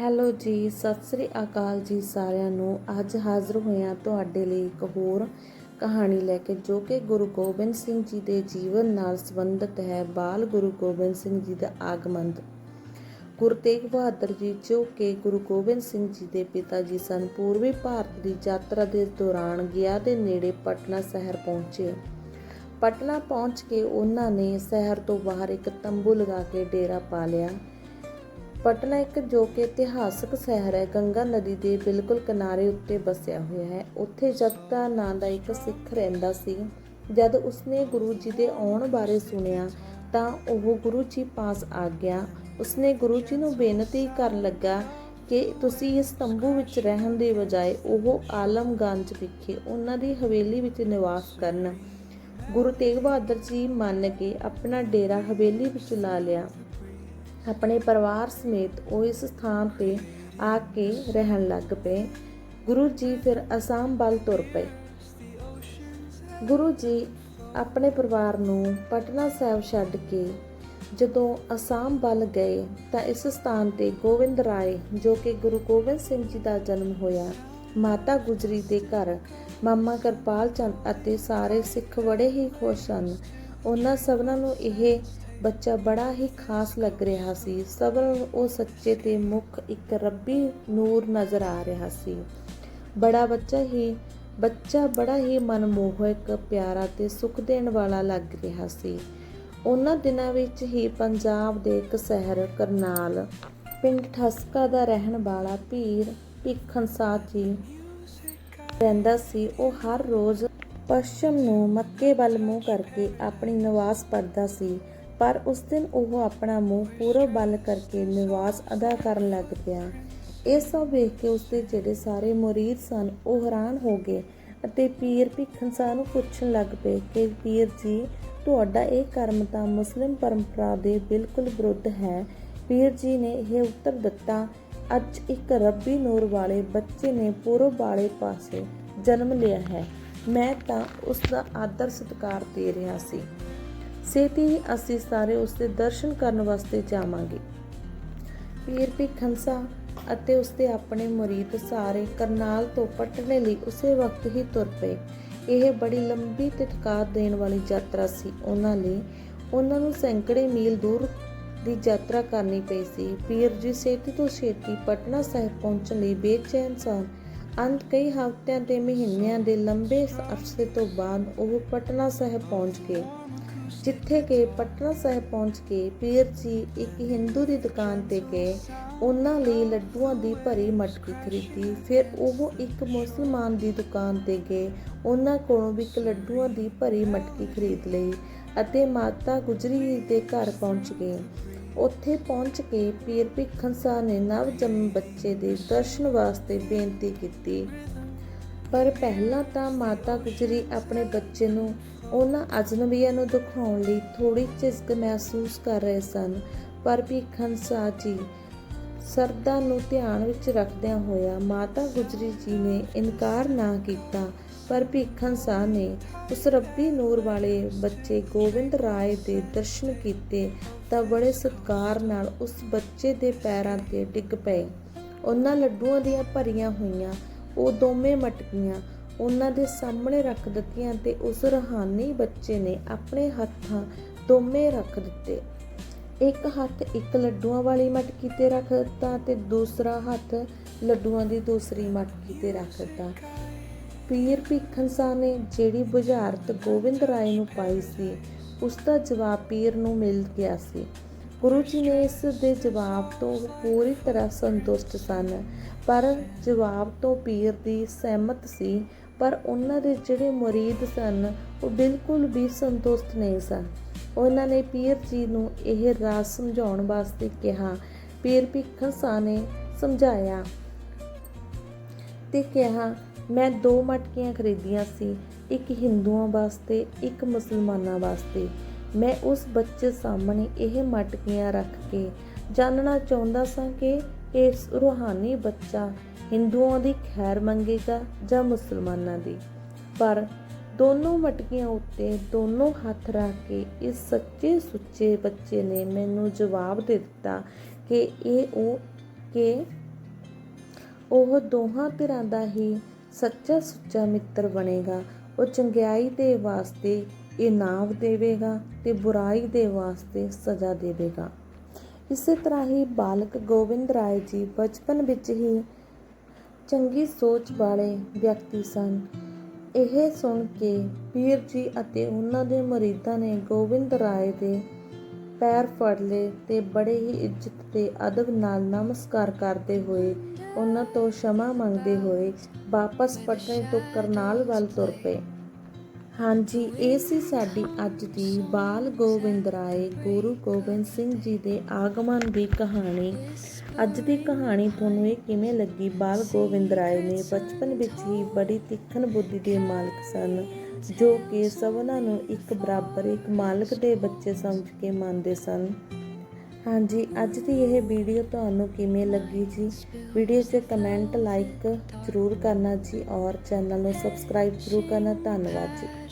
Hello ਜੀ, ਸਤਿ ਸ੍ਰੀ ਅਕਾਲ ਜੀ ਸਾਰਿਆਂ ਨੂੰ। ਅੱਜ ਹਾਜ਼ਰ ਹੋਇਆ ਤੁਹਾਡੇ ਲਈ ਇੱਕ ਹੋਰ ਕਹਾਣੀ ਲੈ ਕੇ, ਜੋ ਕਿ ਗੁਰੂ ਗੋਬਿੰਦ ਸਿੰਘ ਜੀ ਦੇ ਜੀਵਨ ਨਾਲ ਸੰਬੰਧਿਤ ਹੈ। ਬਾਲ ਗੁਰੂ ਗੋਬਿੰਦ ਸਿੰਘ ਜੀ ਦਾ ਆਗਮਨ। ਗੁਰੂ ਤੇਗ ਬਹਾਦਰ ਜੀ, ਜੋ ਕਿ ਗੁਰੂ ਗੋਬਿੰਦ ਸਿੰਘ ਜੀ ਦੇ ਪਿਤਾ ਜੀ ਸਨ, ਪੂਰਬੀ ਭਾਰਤ ਦੀ ਯਾਤਰਾ ਦੇ ਦੌਰਾਨ ਗਿਆ ਦੇ ਨੇੜੇ ਪਟਨਾ ਸ਼ਹਿਰ ਪਹੁੰਚੇ। ਪਟਨਾ ਪਹੁੰਚ ਕੇ ਉਹਨਾਂ ਨੇ ਸ਼ਹਿਰ ਤੋਂ ਬਾਹਰ ਇੱਕ ਤੰਬੂ ਲਗਾ ਕੇ ਡੇਰਾ ਪਾ ਲਿਆ। ਪਟਨਾ ਇੱਕ ਜੋ ਕਿ ਇਤਿਹਾਸਕ ਸ਼ਹਿਰ ਹੈ, ਗੰਗਾ ਨਦੀ ਦੇ ਬਿਲਕੁਲ ਕਿਨਾਰੇ ਉੱਤੇ ਵਸਿਆ ਹੋਇਆ ਹੈ। ਉੱਥੇ ਜਗਤਾ ਨਾਂ ਦਾ ਇੱਕ ਸਿੱਖ ਰਹਿੰਦਾ ਸੀ। ਜਦ ਉਸਨੇ ਗੁਰੂ ਜੀ ਦੇ ਆਉਣ ਬਾਰੇ ਸੁਣਿਆ, ਤਾਂ ਉਹ ਗੁਰੂ ਜੀ ਪਾਸ ਆ ਗਿਆ। ਉਸਨੇ ਗੁਰੂ ਜੀ ਨੂੰ ਬੇਨਤੀ ਕਰਨ ਲੱਗਾ ਕਿ ਤੁਸੀਂ ਇਸ ਤੰਬੂ ਵਿੱਚ ਰਹਿਣ ਦੀ ਬਜਾਏ ਉਹ ਆਲਮਗੰਜ ਵਿਖੇ ਉਹਨਾਂ ਦੀ ਹਵੇਲੀ ਵਿੱਚ ਨਿਵਾਸ ਕਰਨ। ਗੁਰੂ ਤੇਗ ਬਹਾਦਰ ਜੀ ਮੰਨ ਕੇ ਆਪਣਾ ਡੇਰਾ ਹਵੇਲੀ ਵਿੱਚ ਲਾ ਲਿਆ। ਆਪਣੇ ਪਰਿਵਾਰ ਸਮੇਤ ਉਹ ਇਸ ਸਥਾਨ ਤੇ ਆ ਕੇ ਰਹਿਣ ਲੱਗ ਪਏ। ਗੁਰੂ ਜੀ ਫਿਰ ਅਸਾਮ ਵੱਲ ਤੁਰ ਪਏ। ਗੁਰੂ ਜੀ ਆਪਣੇ ਪਰਿਵਾਰ ਨੂੰ ਪਟਨਾ ਸਾਹਿਬ ਛੱਡ ਕੇ ਜਦੋਂ ਅਸਾਮ ਵੱਲ ਗਏ ਤਾਂ ਇਸ ਸਥਾਨ ਤੇ ਗੋਬਿੰਦ ਰਾਏ, ਜੋ ਕਿ ਗੁਰੂ ਗੋਬਿੰਦ ਸਿੰਘ ਜੀ ਦਾ ਜਨਮ ਹੋਇਆ, ਮਾਤਾ ਗੁਜਰੀ ਦੇ ਘਰ ਮਾਮਾ ਕਿਰਪਾਲ ਚੰਦ ਅਤੇ ਸਾਰੇ ਸਿੱਖ ਬੜੇ ਹੀ ਖੁਸ਼ ਸਨ। ਉਹਨਾਂ ਸਭਨਾਂ ਨੂੰ ਇਹ ਬੱਚਾ ਬੜਾ ਹੀ ਖਾਸ ਲੱਗ ਰਿਹਾ ਸੀ। ਸਬਰ ਉਹ ਸੱਚੇ ਤੇ ਮੁਖ ਇੱਕ ਰੱਬੀ ਨੂਰ ਨਜ਼ਰ ਆ ਰਿਹਾ ਸੀ। ਬੜਾ ਬੱਚਾ ਹੀ, ਬੱਚਾ ਬੜਾ ਹੀ ਮਨਮੋਹਕ, ਪਿਆਰਾ ਤੇ ਸੁਖ ਦੇਣ ਵਾਲਾ ਲੱਗ ਰਿਹਾ ਸੀ। ਉਹਨਾਂ ਦਿਨਾਂ ਵਿੱਚ ਹੀ ਪੰਜਾਬ ਦੇ ਇੱਕ ਸ਼ਹਿਰ, ਕਰਨਾਲ, ਪਿੰਡ ਠਸਕਾ ਦਾ ਰਹਿਣ ਵਾਲਾ ਪੀਰ ਭਿੱਖਣ ਸਾਹ ਜੀ ਰਹਿੰਦਾ ਸੀ। ਉਹ ਹਰ ਰੋਜ਼ ਪੱਛਮ ਨੂੰ ਮੱਕੇ ਵੱਲ ਮੂੰਹ ਕਰਕੇ ਆਪਣੀ ਨਿਵਾਸ ਪੜਦਾ ਸੀ। ਪਰ ਉਸ ਦਿਨ ਉਹ ਆਪਣਾ ਮੂੰਹ ਪੂਰਬ ਵੱਲ ਕਰਕੇ ਨਿਵਾਸ ਅਦਾ ਕਰਨ ਲੱਗ ਪਿਆ। ਇਹ ਸਭ ਵੇਖ ਕੇ ਉਸਦੇ ਜਿਹੜੇ ਸਾਰੇ ਮੁਰੀਦ ਸਨ, ਉਹ ਹੈਰਾਨ ਹੋ ਗਏ ਅਤੇ ਪੀਰ ਭਿੱਖਣ ਨੂੰ ਪੁੱਛਣ ਲੱਗ ਪਏ ਕਿ ਪੀਰ ਜੀ, ਤੁਹਾਡਾ ਇਹ ਕਰਮ ਤਾਂ ਮੁਸਲਿਮ ਪਰੰਪਰਾ ਦੇ ਬਿਲਕੁਲ ਵਿਰੁੱਧ ਹੈ। ਪੀਰ ਜੀ ਨੇ ਇਹ ਉੱਤਰ ਦਿੱਤਾ, ਅੱਜ ਇੱਕ ਰੱਬੀ ਨੂਰ ਵਾਲੇ ਬੱਚੇ ਨੇ ਪੂਰਬ ਵਾਲੇ ਪਾਸੇ ਜਨਮ ਲਿਆ ਹੈ। ਮੈਂ ਤਾਂ ਉਸ ਦਾ ਆਦਰ ਸਤਿਕਾਰ ਦੇ ਰਿਹਾ ਸੀ। ਸੇਤੀ ਹੀ ਅਸੀਂ ਸਾਰੇ ਉਸ ਦੇ ਦਰਸ਼ਨ ਕਰਨ ਵਾਸਤੇ ਜਾਵਾਂਗੇ। ਪੀਰ ਭਿਖੰਸਾ ਅਤੇ ਉਸਦੇ ਆਪਣੇ ਮੁਰੀਦ ਸਾਰੇ ਕਰਨਾਲ ਤੋਂ ਪਟਨੇ ਲਈ ਉਸੇ ਵਕਤ ਹੀ ਤੁਰ ਪਏ। ਇਹ ਬੜੀ ਲੰਬੀ ਤੇ ਥਕਾਤ ਦੇਣ ਵਾਲੀ ਯਾਤਰਾ ਸੀ। ਉਹਨਾਂ ਲਈ ਉਹਨਾਂ ਨੂੰ ਸੈਂਕੜੇ ਮੀਲ ਦੂਰ ਦੀ ਯਾਤਰਾ ਕਰਨੀ ਪਈ ਸੀ। ਪੀਰ ਜੀ ਛੇਤੀ ਤੋਂ ਛੇਤੀ ਪਟਨਾ ਸਾਹਿਬ ਪਹੁੰਚਣ ਲਈ ਬੇਚੈਨ ਸਨ। ਅੰਤ ਕਈ ਹਫ਼ਤਿਆਂ ਤੇ ਮਹੀਨਿਆਂ ਦੇ ਲੰਬੇ ਅਰਸੇ ਤੋਂ ਬਾਅਦ ਉਹ ਪਟਨਾ ਸਾਹਿਬ ਪਹੁੰਚ ਗਏ, ਜਿੱਥੇ ਕਿ ਪਟਨਾ ਸਾਹਿਬ ਪਹੁੰਚ ਕੇ ਪੀਰ ਜੀ ਇੱਕ ਹਿੰਦੂ ਦੀ ਦੁਕਾਨ ਤੇ ਗਏ, ਉਹਨਾਂ ਲਈ ਲੱਡੂਆਂ ਦੀ ਭਰੀ ਮਟਕੀ ਖਰੀਦੀ, ਫਿਰ ਉਹ ਇੱਕ ਮੁਸਲਮਾਨ ਦੀ ਦੁਕਾਨ ਤੇ ਗਏ, ਉਹਨਾਂ ਕੋਲੋਂ ਵੀ ਇੱਕ ਲੱਡੂਆਂ ਦੀ ਭਰੀ ਮਟਕੀ ਖਰੀਦ ਲਈ ਅਤੇ ਮਾਤਾ ਗੁਜਰੀ ਦੇ ਘਰ ਪਹੁੰਚ ਗਏ। ਉੱਥੇ ਪਹੁੰਚ ਕੇ ਪੀਰ ਭਿੱਖਣ ਸਾਹ ਨੇ ਨਵ ਜੰਮੇ ਬੱਚੇ ਦੇ ਦਰਸ਼ਨ ਵਾਸਤੇ ਬੇਨਤੀ ਕੀਤੀ। ਪਰ ਪਹਿਲਾਂ ਤਾਂ ਮਾਤਾ ਗੁਜਰੀ ਆਪਣੇ ਬੱਚੇ ਨੂੰ ਉਹਨਾਂ ਅਜਨਬੀਆਂ ਨੂੰ ਦਿਖਾਉਣ ਲਈ ਥੋੜੀ ਝਿਜਕ ਮਹਿਸੂਸ ਕਰ ਰਹੇ ਸਨ। ਪਰ ਭਿੱਖਣ ਸਾਹ ਜੀ ਸਰਦਾ ਨੂੰ ਧਿਆਨ ਵਿੱਚ ਰੱਖਦਿਆਂ ਹੋਇਆ ਮਾਤਾ ਗੁਜਰੀ ਜੀ ਨੇ ਇਨਕਾਰ ਨਾ ਕੀਤਾ ਪਰ ਭਿੱਖਣ ਸਾਹ ਨੇ। ਉਸ ਰੱਬੀ ਨੂਰ ਵਾਲੇ ਬੱਚੇ ਗੋਬਿੰਦ ਰਾਏ ਦੇ ਦਰਸ਼ਨ ਕੀਤੇ ਤਾਂ ਬੜੇ ਸਤਿਕਾਰ ਨਾਲ ਉਸ ਬੱਚੇ ਦੇ ਪੈਰਾਂ ਤੇ ਡਿੱਗ ਪਏ। ਉਹਨਾਂ ਲੱਡੂਆਂ ਦੀਆਂ ਭਰੀਆਂ ਹੋਈਆਂ, ਉਹ ਦੋਵੇਂ ਮਟਕੀਆਂ, ਉਹਨਾਂ ਦੇ ਸਾਹਮਣੇ ਰੱਖ ਦਿੱਤੀਆਂ ਤੇ ਉਸ ਰਹਾਨੀ ਬੱਚੇ ਨੇ ਆਪਣੇ ਹੱਥਾਂ ਦੋਵੇਂ ਰੱਖ ਦਿੱਤੇ। ਇੱਕ ਹੱਥ ਇੱਕ ਲੱਡੂਆਂ ਵਾਲੀ ਮਟਕੀ ਤੇ ਰੱਖ ਦਿੱਤਾ ਤੇ ਦੂਸਰਾ ਹੱਥ ਲੱਡੂਆਂ ਦੀ ਦੂਸਰੀ ਮਟਕੀ ਤੇ ਰੱਖ ਦਿੱਤਾ। ਪੀਰ ਭਿੱਖਣ ਸਾਹ ਨੇ ਜਿਹੜੀ ਬੁਝਾਰਤ ਗੋਬਿੰਦ ਰਾਏ ਨੂੰ ਪਾਈ ਸੀ, ਉਸ ਦਾ ਜਵਾਬ ਪੀਰ ਨੂੰ ਮਿਲ ਗਿਆ ਸੀ। ਗੁਰੂ ਜੀ ਨੇ ਇਸ ਦੇ ਜਵਾਬ ਤੋਂ ਪੂਰੀ ਤਰ੍ਹਾਂ ਸੰਤੁਸ਼ਟ ਸਨ, ਪਰ ਜਵਾਬ ਤੋਂ ਪੀਰ ਦੀ ਸਹਿਮਤ ਸੀ, ਪਰ ਉਹਨਾਂ ਦੇ ਜਿਹੜੇ ਮੁਰੀਦ ਸਨ, ਉਹ ਬਿਲਕੁਲ ਵੀ ਸੰਤੁਸ਼ਟ ਨਹੀਂ ਸਨ। ਉਹਨਾਂ ਨੇ ਪੀਰ ਜੀ ਨੂੰ ਇਹ ਰਾਜ਼ ਸਮਝਾਉਣ ਵਾਸਤੇ ਕਿਹਾ, ਪੀਰ ਭਿੱਖਣ ਸਾਹ ਨੇ ਸਮਝਾਇਆ ਤੇ ਕਿਹਾ ਮੈਂ ਦੋ ਮਟਕੀਆਂ ਖਰੀਦੀਆਂ ਸੀ, ਇੱਕ ਹਿੰਦੂਆਂ ਵਾਸਤੇ, ਇੱਕ ਮੁਸਲਮਾਨਾਂ ਵਾਸਤੇ। ਮੈਂ ਉਸ ਬੱਚੇ ਸਾਹਮਣੇ ਇਹ ਮਟਕੀਆਂ ਰੱਖ ਕੇ ਜਾਣਨਾ ਚਾਹੁੰਦਾ ਸਾਂ ਕਿ ਇਸ ਰੂਹਾਨੀ ਬੱਚਾ ਹਿੰਦੂਆਂ ਦੀ ਖੈਰ ਮੰਗੇਗਾ ਜਾਂ ਮੁਸਲਮਾਨਾਂ ਦੀ। ਪਰ ਦੋਨੋਂ ਮਟਕੀਆਂ ਉੱਤੇ ਦੋਨੋਂ ਹੱਥ ਰੱਖ ਕੇ ਇਸ ਸੱਚੇ ਸੁੱਚੇ ਬੱਚੇ ਨੇ ਮੈਨੂੰ ਜਵਾਬ ਦੇ ਦਿੱਤਾ ਕਿ ਇਹ ਉਹ, ਕਿ ਉਹ ਦੋਹਾਂ ਧਿਰਾਂ ਦਾ ਹੀ ਸੱਚਾ ਸੁੱਚਾ ਮਿੱਤਰ ਬਣੇਗਾ। ਉਹ ਚੰਗਿਆਈ ਦੇ ਵਾਸਤੇ ਇਨਾਮ ਦੇਵੇਗਾ ਤੇ ਬੁਰਾਈ ਦੇ ਵਾਸਤੇ ਸਜ਼ਾ ਦੇਵੇਗਾ। ਇਸੇ ਤਰ੍ਹਾਂ ਹੀ ਬਾਲਕ ਗੋਬਿੰਦ ਰਾਏ ਜੀ ਬਚਪਨ ਵਿੱਚ ਹੀ ਚੰਗੀ ਸੋਚ ਵਾਲੇ ਵਿਅਕਤੀ ਸਨ। ਇਹ ਸੁਣ ਕੇ ਪੀਰ ਜੀ ਅਤੇ ਉਹਨਾਂ ਦੇ ਮੁਰੀਦਾਂ ਨੇ ਗੋਬਿੰਦ ਰਾਏ ਦੇ ਪੈਰ ਫੜ ਲਏ ਤੇ ਬੜੇ ਹੀ ਇੱਜ਼ਤ ਤੇ ਅਦਬ ਨਾਲ ਨਮਸਕਾਰ ਕਰਦੇ ਹੋਏ ਉਹਨਾਂ ਤੋਂ ਸ਼ਮਾ ਮੰਗਦੇ ਹੋਏ ਵਾਪਸ ਪਟਨੇ ਤੋਂ ਕਰਨਾਲ ਵੱਲ ਤੁਰ ਪਏ। ਹਾਂਜੀ, ਇਹ ਸੀ ਸਾਡੀ ਅੱਜ ਦੀ ਬਾਲ ਗੋਬਿੰਦ ਰਾਏ, ਗੁਰੂ ਗੋਬਿੰਦ ਸਿੰਘ ਜੀ ਦੇ ਆਗਮਨ ਦੀ ਕਹਾਣੀ। ਅੱਜ ਦੀ ਕਹਾਣੀ ਤੁਹਾਨੂੰ ਇਹ ਕਿਵੇਂ ਲੱਗੀ? ਬਾਲ ਗੋਬਿੰਦ ਰਾਏ ਨੇ ਬਚਪਨ ਵਿੱਚ ਹੀ ਬੜੀ ਤਿੱਖਣ ਬੁੱਧੀ ਦੇ ਮਾਲਕ ਸਨ। ਜੋ ਕਿ ਸਭਨਾਂ ਨੂੰ ਇੱਕ ਬਰਾਬਰ, ਇੱਕ ਮਾਲਕ ਦੇ ਬੱਚੇ ਸਮਝ ਕੇ ਮੰਨਦੇ ਸਨ। ਹਾਂਜੀ, ਅੱਜ ਦੀ ਇਹ ਵੀਡੀਓ ਤੁਹਾਨੂੰ ਕਿਵੇਂ ਲੱਗੀ ਜੀ? ਵੀਡੀਓ 'ਚ ਕਮੈਂਟ, ਲਾਈਕ ਜ਼ਰੂਰ ਕਰਨਾ ਜੀ ਔਰ ਚੈਨਲ ਨੂੰ ਸਬਸਕ੍ਰਾਈਬ ਜ਼ਰੂਰ ਕਰਨਾ। ਧੰਨਵਾਦ ਜੀ।